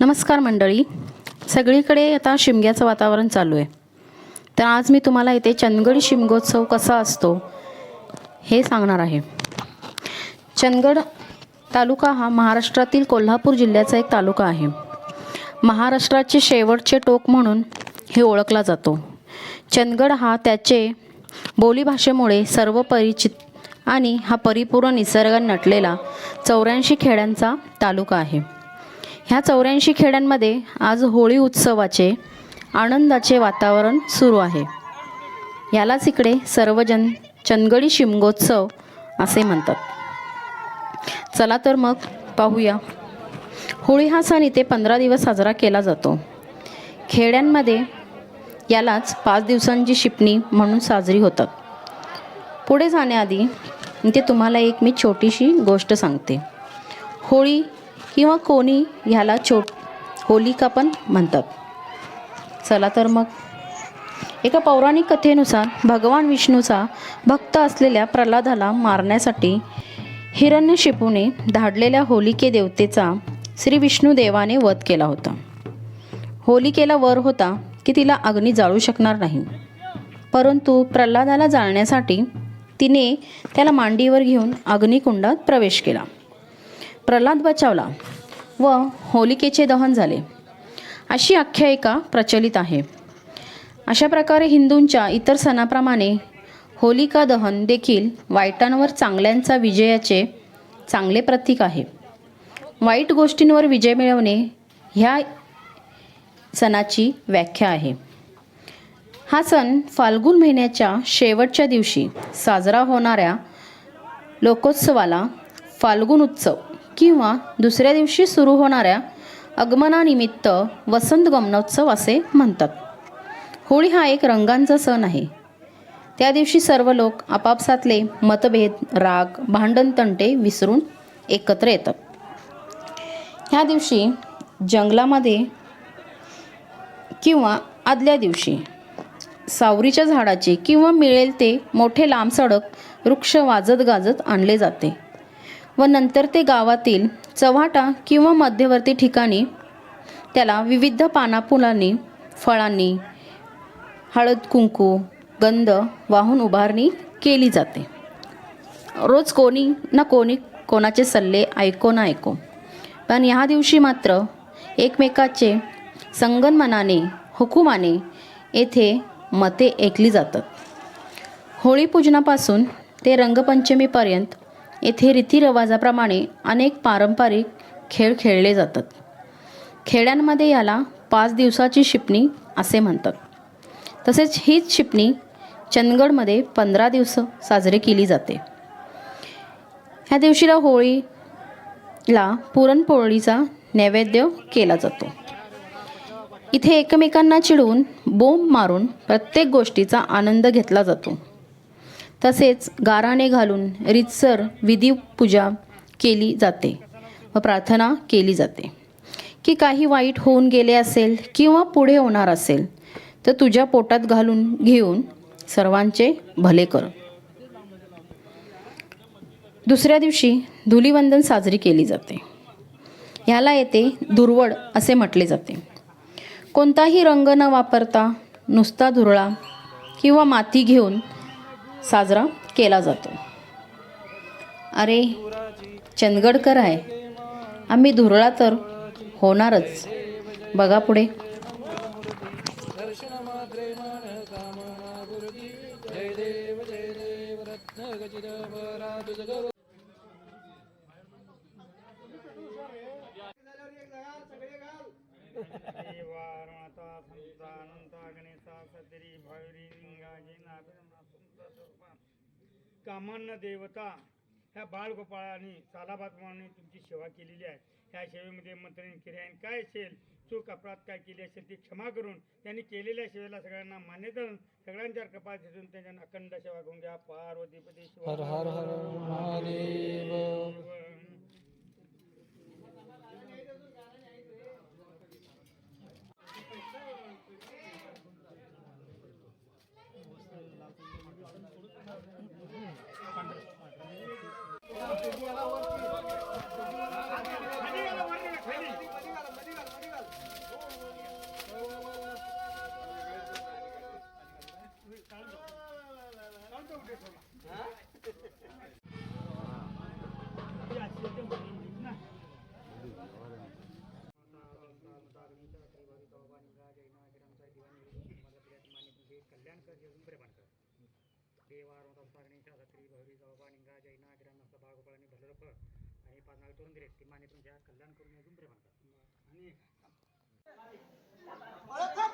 नमस्कार मंडळी. सगळीकडे आता शिमग्याचं वातावरण चालू आहे. तर आज मी तुम्हाला इथे चंदगड शिमगोत्सव कसा असतो हे सांगणार आहे. चंदगड तालुका हा महाराष्ट्रातील कोल्हापूर जिल्ह्याचा एक तालुका आहे. महाराष्ट्राचे शेवटचे टोक म्हणून हे ओळखला जातो. चंदगड हा त्याचे बोलीभाषेमुळे सर्व परिचित आणि हा परिपूर्ण निसर्गाने नटलेला चौऱ्याऐंशी खेड्यांचा तालुका आहे. ह्या चौऱ्याऐंशी खेड्यांमध्ये आज होळी उत्सवाचे आनंदाचे वातावरण सुरू आहे. यालाच इकडे सर्वजण चंदगडी शिमगोत्सव असे म्हणतात. चला तर मग पाहूया. होळी हा सण इथे पंधरा दिवस साजरा केला जातो. खेड्यांमध्ये यालाच पाच दिवसांची शिपणी म्हणून साजरी होतात. पुढे जाण्याआधी इथे तुम्हाला एक मी छोटीशी गोष्ट सांगते. होळी किंवा कोणी ह्याला छोट होलिका पण म्हणतात. चला तर मग. एका पौराणिक कथेनुसार भगवान विष्णूचा भक्त असलेल्या प्रल्हादाला मारण्यासाठी हिरण्यशिपूने धाडलेल्या होलिके देवतेचा श्री विष्णुदेवाने वध केला होता. होलिकेला वर होता की तिला अग्नी जाळू शकणार नाही. परंतु प्रल्हादाला जाळण्यासाठी तिने त्याला मांडीवर घेऊन अग्निकुंडात प्रवेश केला. प्रल्हाद बचावला व होलिकेचे दहन झाले. अशी आख्यायिका प्रचलित आहे. अशा प्रकारे हिंदूंच्या इतर सणाप्रमाणे होलिका दहन देखील वाईटांवर चांगल्यांचा विजयाचे चांगले प्रतीक आहे. वाईट गोष्टींवर विजय मिळवणे ह्या सणाची व्याख्या आहे. हा सण फाल्गुन महिन्याच्या शेवटच्या दिवशी साजरा होणाऱ्या लोकोत्सवाला फाल्गुन उत्सव किंवा दुसऱ्या दिवशी सुरू होणाऱ्या आगमनानिमित्त वसंत गमनोत्सव असे म्हणतात. होळी हा एक रंगांचा सण आहे. त्या दिवशी सर्व लोक आपापसातले मतभेद राग भांडण तंटे विसरून एकत्र येतात. ह्या दिवशी जंगलामध्ये किंवा आदल्या दिवशी सावरीच्या झाडाचे किंवा मिळेल ते मोठे लांब सडक वृक्ष वाजत गाजत आणले जाते. व नंतर ते गावातील चव्हाटा किंवा मध्यवर्ती ठिकाणी त्याला विविध पानापुलांनी फळांनी हळद कुंकू गंध वाहून उभारणी केली जाते. रोज कोणी ना कोणी कोणाचे सल्ले ऐको ना ऐको. पण ह्या दिवशी मात्र एकमेकाचे संगनमनाने हुकुमाने येथे मते ऐकली जातात. होळी पूजनापासून ते रंगपंचमीपर्यंत येथे रीतिरिवाजाप्रमाणे अनेक पारंपरिक खेळ खेळले जातात. खेड्यांमध्ये याला पाच दिवसाची शिपणी असे म्हणतात. तसेच हीच शिपणी चंदगडमध्ये पंधरा दिवस साजरी केली जाते. ह्या दिवशीला होळीला पुरणपोळीचा नैवेद्य केला जातो. इथे एकमेकांना चिडवून बोंब मारून प्रत्येक गोष्टीचा आनंद घेतला जातो. तसेच गाराणे घालून रितसर विधी पूजा केली जाते व प्रार्थना केली जाते. की काही वाईट होऊन गेले असेल किंवा पुढे होणार असेल तर तुझ्या पोटात घालून घेऊन सर्वांचे भले कर. दुसऱ्या दिवशी धुलीवंदन साजरी केली जाते. ह्याला येते दुर्वड असे म्हटले जाते. कोणताही रंग न वापरता नुसता धुरळा किंवा माती घेऊन साजरा केला जातो. अरे चंदगडकर आहे. आम्ही धुरळा तर होणारच. बघा पुढे. वारणता कामांना देवता ह्या बाळगोपाळाने सालाबाद तुमची सेवा केलेली आहे. ह्या सेवेमध्ये मंत्र्यांनी किरायन काय असेल चूक अपराध काय केली असेल ती क्षमा करून त्यांनी केलेल्या सेवेला सगळ्यांना मान्यता सगळ्यांच्या कपात देऊन त्यांच्या अखंड सेवा करून घ्या. पार्वतीपती कल्याणकर जजुंबरे बनकर देवार रोमतांसारणी शास्त्री भैरी जवळबा निंगा जैना गिरांना बाळगोपाळांनी भरलेलं फळ आणि पाच तोरण दिले ते माने तुमच्या कल्याण करून अजून बनकर आणि